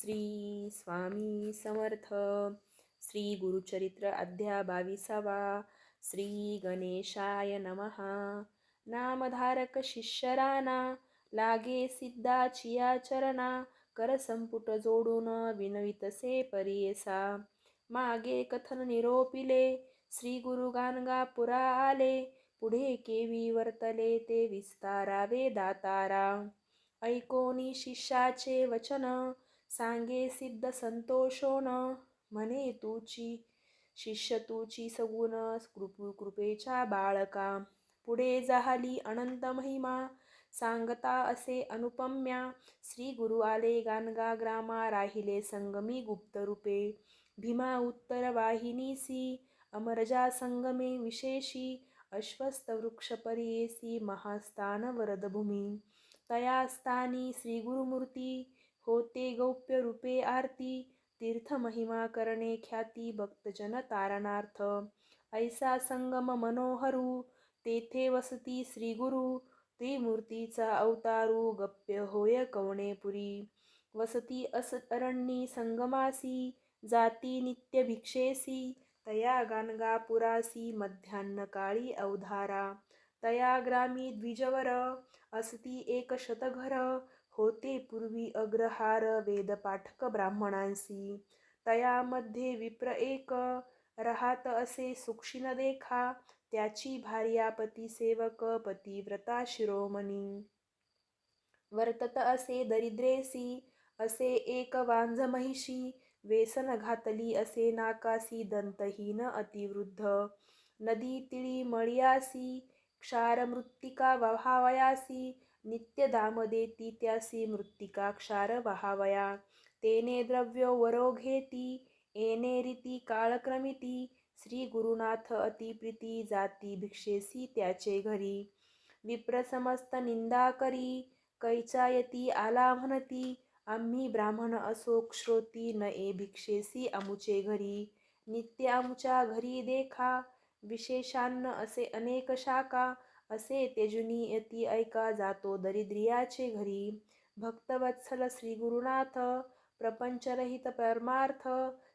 श्री स्वामी समर्थ. श्री गुरुचरित्र अध्या बावीसावा. श्री गणेशाय नमहा नामधारक शिष्यराना लागे सिद्धाचिया चरणा कर संपुट जोडून विनवितसे परियेसा. मागे कथन निरोपिले श्री गुरु गाणगापुरा आले पुढे केवी वर्तले ते विस्तारावे दातारा. ऐकोनी शिष्याचे वचन सांगे सिद्ध संतोषोन म्हणे तुची शिष्य तुची सगुण कृपू कृपेच्या बाळका. पुढे जाहली अनंत महिमा. सांगता असे अनुपम्या. श्री गुरु आले गानगा ग्रामा राहिले संगमी गुप्त रूपे. भीमा उत्तर वाहिनीसी अमरजा संगमे विशेषी. अश्वस्त वृक्ष परियेसी महास्थान वरदभूमी. तया स्थानी श्री गुरुमूर्ती. होते गौप्य रूपे आरती तीर्थ महिमा करणे ख्याती भक्तजन तारणार्थ. ऐसा संगम मनोहरू तेथे वसती श्रीगुरु त्रिमूर्तीचा अवतारू गप्य होय कवणेपुरी वसती अस अरण्यी संगमासी जाती नित्य भिक्षेसी तया गानगापुरासी मध्यान्न काळी अवधारा. तया ग्रामी द्विजवर असती एक शतघर होते पूर्वी अग्रहार वेदपाठक ब्राह्मणांसी. तयामध्ये विप्र एक राहत असे सुक्षीण देखा त्याची भार्यापती सेवक पतिव्रता शिरोमणी. वर्तत असे दरिद्रेसी असे एक वांझ महिषी वेसन घातली असे नाकासी दंतहीन अतिवृद्ध. नदी तिळी मळियासी क्षारमृत्तिका वहावयासी नित्यदामदेती त्यासी मृत्तिका क्षार वहावया तेने द्रव्यो वरो घेती येणे रीती काळक्रमिती श्री गुरुनाथ अतिप्रीती जाती भिक्षेसी त्याचे घरी। विप्र समस्त निंदा करी कैचायती आला म्हणती आम्ही ब्राह्मण असो श्रोती न ए भिक्षेसी अमुचे घरी। नित्य अमुच्या घरी देखा विशेषान्न असे अनेक शाखा असे तेजुनी यती ऐका जातो दरिद्रियाचे घरी. भक्तवत्सल श्री गुरुनाथ प्रपंचरहित परमार्थ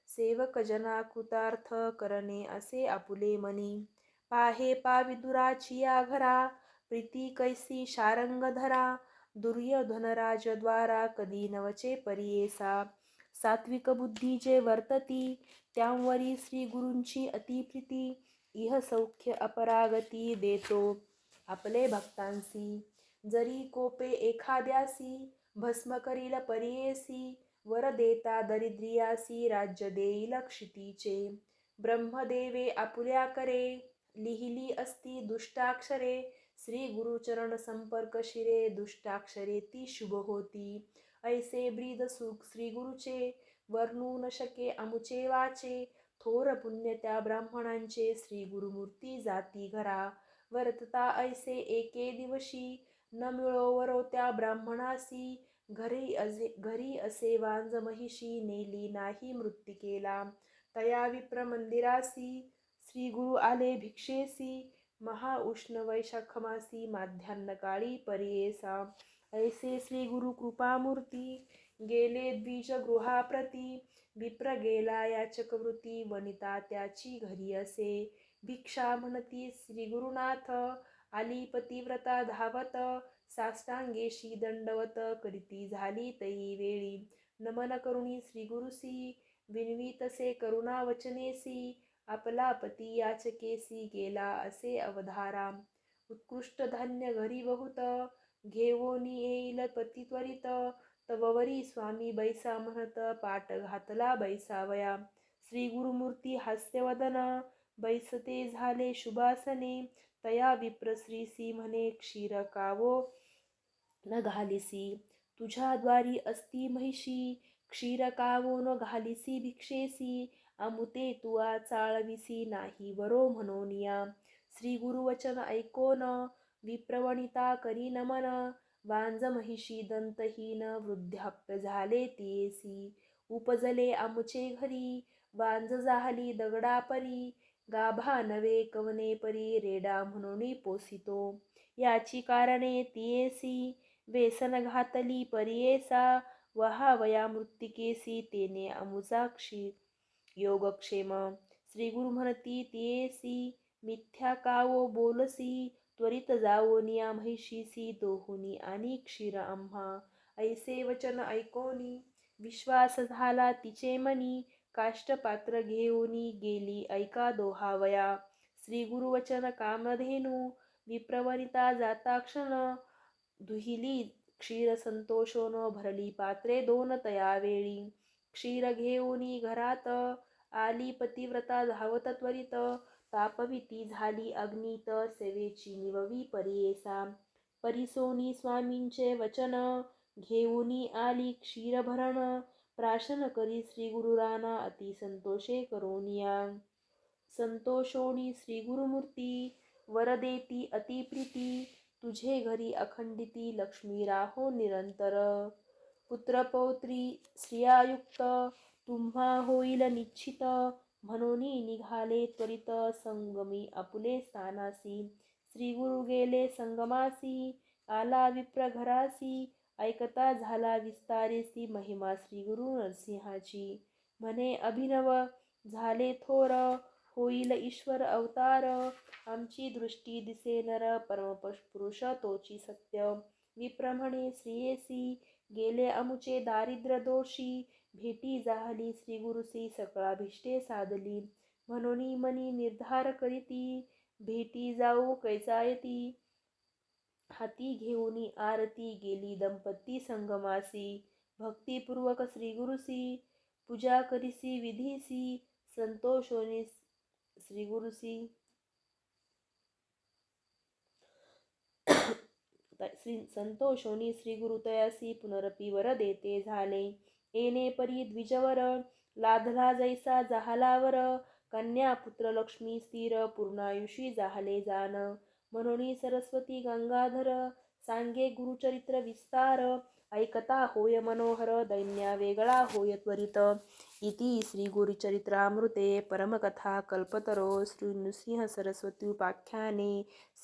सेवक जना कृतार्थ करणे असे आपुले मनी. पाहे पाविदुराची या घरा प्रीती कैसी शारंग धरा दुर्योधनराजद्वारा कधी नवचे परियेसा. सात्विक बुद्धी जे वर्तती त्यांवरी श्री गुरूंची अतिप्रीती इह सौख्य अपरागती देतो आपले भक्तांसी. जरी कोपे एखाद्यासी भस्म करील परियेसी वर देता दरिद्रियासी राज्य देईल क्षितीचे ब्रह्मदेवे आपुल्या करे लिहिली असती दुष्टाक्षरे श्री गुरुचरण संपर्क शिरे दुष्टाक्षरे ती शुभ होती. ऐसे ब्रीद सुख श्री गुरुचे वर्णू न शके अमुचे वाचे थोर पुण्य त्या ब्राह्मणांचे श्री गुरुमूर्ती जाती घरा. वर्तता ऐसे एके दिवशी न मिळोवरो त्या ब्राह्मणासी. घरी असे घरी असे वांज महिषी नेली नाही मृत्तिकेला तया विप्र मंदिरासी श्री गुरु आले भिक्षेसी. महा उष्ण वैशाखमासी माध्यान्न काळी परियेसा. ऐसे श्री गुरु कृपामूर्ती गेले द्विज गृहाप्रती विप्र गेला याचकवृत्ती वनिता त्याची घरी असे. भिक्षा म्हणती श्री गुरुनाथ आली पतिव्रता धावत साष्टांगेशी दंडवत करीती झाली तई वेळी. नमन करुणी श्रीगुरुसी विनवीतसे करुणा वचनेसी आपला पती याचकेसी गेला असे अवधारा. उत्कृष्ट धान्य घरी बहुत घेवोनी येईल पती त्वरित तववरी स्वामी बैसा म्हणत पाट घातला बैसावया. श्री गुरुमूर्ती हास्यवदन बैसते झाले शुभासने. तया विप्रश्रीसी म्हणे क्षीर कावो न घालिसी. तुझ्या द्वारी असती महिषी क्षीर कावो न घालिसी भिक्षेसी. अमुते तुआ चाळविसी नाही वरो म्हणोनिया. श्री गुरुवचन ऐकोन विप्रवणिता करी नमन. वांज महिषी दंतहीन वृद्धाप्य झाले तेसी. उपजले आमचे घरी वांज जाहली दगडापरी गाभा नवे कवने परी रेडा म्हणून पोसितो. याची कारणे तियेसी वेसन घातली परियेसा वहावया मृत्तिकेसी तेने अमुजाक्षी. योगक्षेम. श्री गुरु म्हणती तियेसी मिथ्या कावो बोलसी. त्वरित जावो निया म्हैशीसी दोहुनी आणि क्षीर आम्हा. ऐसे वचन ऐकोनी विश्वास झाला तिचे मनी. काष्टपात्र घेऊनी गेली ऐका दोहावया. श्री गुरुवचन कामधेनू विप्रवनिता जाता क्षण. दुहिली क्षीर संतोषोन भरली पात्रे दोन तया वेळी क्षीर घेऊनी घरात आली पतिव्रता धावत त्वरित. तापविती झाली अग्नीत सेवेची निववी परियेसा. परिसोनी स्वामींचे वचन घेऊनी आली क्षीरभरण. प्राशन करी श्री गुरुराना अति संतोषे करोनिया. संतोषोणी श्री गुरुमूर्ती वरदेती अति प्रीती. तुझे घरी अखंडिती लक्ष्मी राहो निरंतर. पुत्रपौत्री स्त्रियायुक्त तुम्हा होईल निश्चित. म्हणून निघाले त्वरित संगमी आपुले स्थानासी. श्रीगुरु गेले संगमासी आला विप्र घरासी. ऐकता झाला विस्तारेसी महिमा श्री गुरु नरसिंहाची. म्हणे अभिनव झाले थोर होईल ईश्वर अवतार. आमची दृष्टी दिसे नर परमपुरुष तोची सत्य. विप्र म्हणे श्रियेसी गेले अमुचे दारिद्र्य दोषी. भेटी जाहली श्री गुरुसी सकळाभिष्टे साधली. म्हणून मनी निर्धार करीती भेटी जाऊ कैचायती हाती घेऊनी आरती गेली दंपती संगमासी भक्तिपूर्वक श्री गुरुसी पूजा करिसी विधीसी संतोषोनी श्री गुरुसी श्री संतोषोनी श्री गुरुतयासी पुनरपी वर देते झाले. येणे परी द्विजवर लाधला जैसा जाहलावर कन्या पुत्र लक्ष्मी स्थिर पूर्णायुषी जाहले जान. म्हणून सरस्वती गंगाधर सांगे गुरुचरित्र विस्तार ऐकता होय मनोहर दैन्या वेगळा होय त्वरित. इति श्रीगुरुचरित्रामृते परमकथा कल्पतरो श्री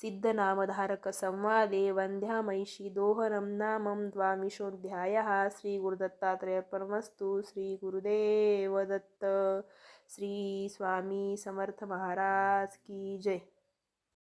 सिद्धनामधारकसंवादे सरस्वती नामं द्वामिशोऽध्यायः श्री श्रीगुरुदेवदत्त। श्री समर्थमहाराज की जय।